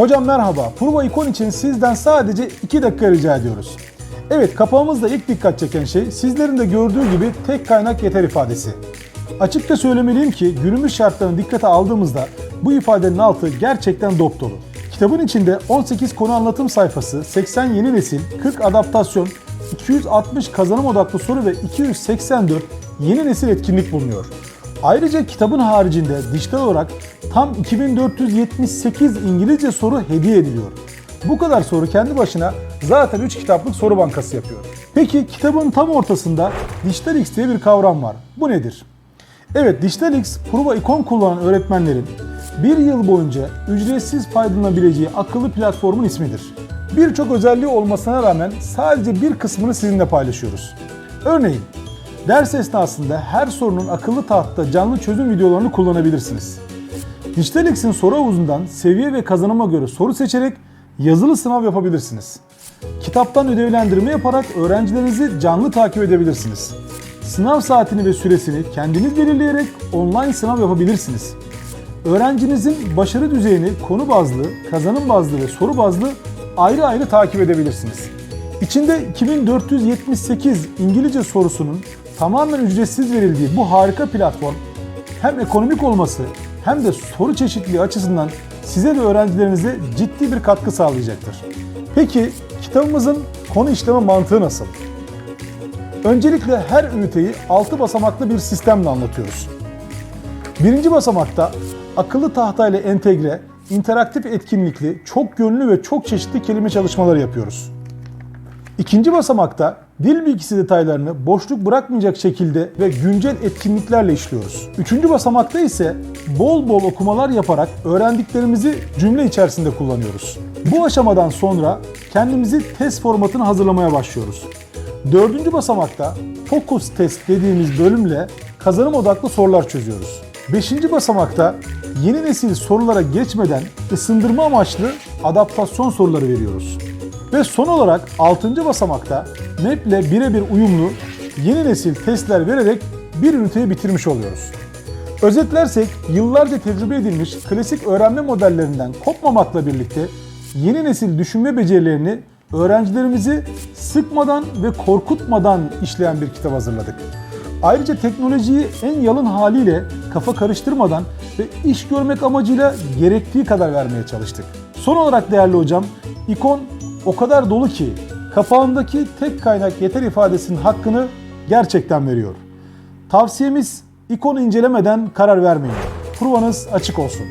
Hocam merhaba. Prova ikon için sizden sadece 2 dakika rica ediyoruz. Evet kapağımızda ilk dikkat çeken şey sizlerin de gördüğü gibi tek kaynak yeter ifadesi. Açıkça söylemeliyim ki günümüz şartlarını dikkate aldığımızda bu ifadenin altı gerçekten dop dolu. Kitabın içinde 18 konu anlatım sayfası, 80 yeni nesil, 40 adaptasyon, 260 kazanım odaklı soru ve 284 yeni nesil etkinlik bulunuyor. Ayrıca kitabın haricinde dijital olarak tam 2478 İngilizce soru hediye ediliyor. Bu kadar soru kendi başına zaten 3 kitaplık soru bankası yapıyor. Peki kitabın tam ortasında Dijital X diye bir kavram var. Bu nedir? Evet Dijital X, Prova ikon kullanan öğretmenlerin bir yıl boyunca ücretsiz faydalanabileceği akıllı platformun ismidir. Birçok özelliği olmasına rağmen sadece bir kısmını sizinle paylaşıyoruz. Örneğin ders esnasında her sorunun akıllı tahtta canlı çözüm videolarını kullanabilirsiniz. Dijitalex'in soru havuzundan seviye ve kazanıma göre soru seçerek yazılı sınav yapabilirsiniz. Kitaptan ödevlendirme yaparak öğrencilerinizi canlı takip edebilirsiniz. Sınav saatini ve süresini kendiniz belirleyerek online sınav yapabilirsiniz. Öğrencinizin başarı düzeyini konu bazlı, kazanım bazlı ve soru bazlı ayrı ayrı takip edebilirsiniz. İçinde 2478 İngilizce sorusunun tamamen ücretsiz verildiği bu harika platform hem ekonomik olması hem de soru çeşitliliği açısından size ve öğrencilerinize ciddi bir katkı sağlayacaktır. Peki kitabımızın konu işleme mantığı nasıl? Öncelikle her üniteyi 6 basamaklı bir sistemle anlatıyoruz. Birinci basamakta akıllı tahtayla entegre, interaktif etkinlikli, çok yönlü ve çok çeşitli kelime çalışmaları yapıyoruz. İkinci basamakta dil bilgisi detaylarını boşluk bırakmayacak şekilde ve güncel etkinliklerle işliyoruz. Üçüncü basamakta ise bol bol okumalar yaparak öğrendiklerimizi cümle içerisinde kullanıyoruz. Bu aşamadan sonra kendimizi test formatını hazırlamaya başlıyoruz. Dördüncü basamakta Focus Test dediğimiz bölümle kazanım odaklı sorular çözüyoruz. Beşinci basamakta yeni nesil sorulara geçmeden ısındırma amaçlı adaptasyon soruları veriyoruz. Ve son olarak 6. basamakta MEP ile birebir uyumlu yeni nesil testler vererek bir üniteyi bitirmiş oluyoruz. Özetlersek yıllarca tecrübe edilmiş klasik öğrenme modellerinden kopmamakla birlikte yeni nesil düşünme becerilerini öğrencilerimizi sıkmadan ve korkutmadan işleyen bir kitap hazırladık. Ayrıca teknolojiyi en yalın haliyle kafa karıştırmadan ve iş görmek amacıyla gerektiği kadar vermeye çalıştık. Son olarak değerli hocam, ikon o kadar dolu ki kapağındaki tek kaynak yeter ifadesinin hakkını gerçekten veriyor. Tavsiyemiz ikonu incelemeden karar vermeyin. Provanız açık olsun.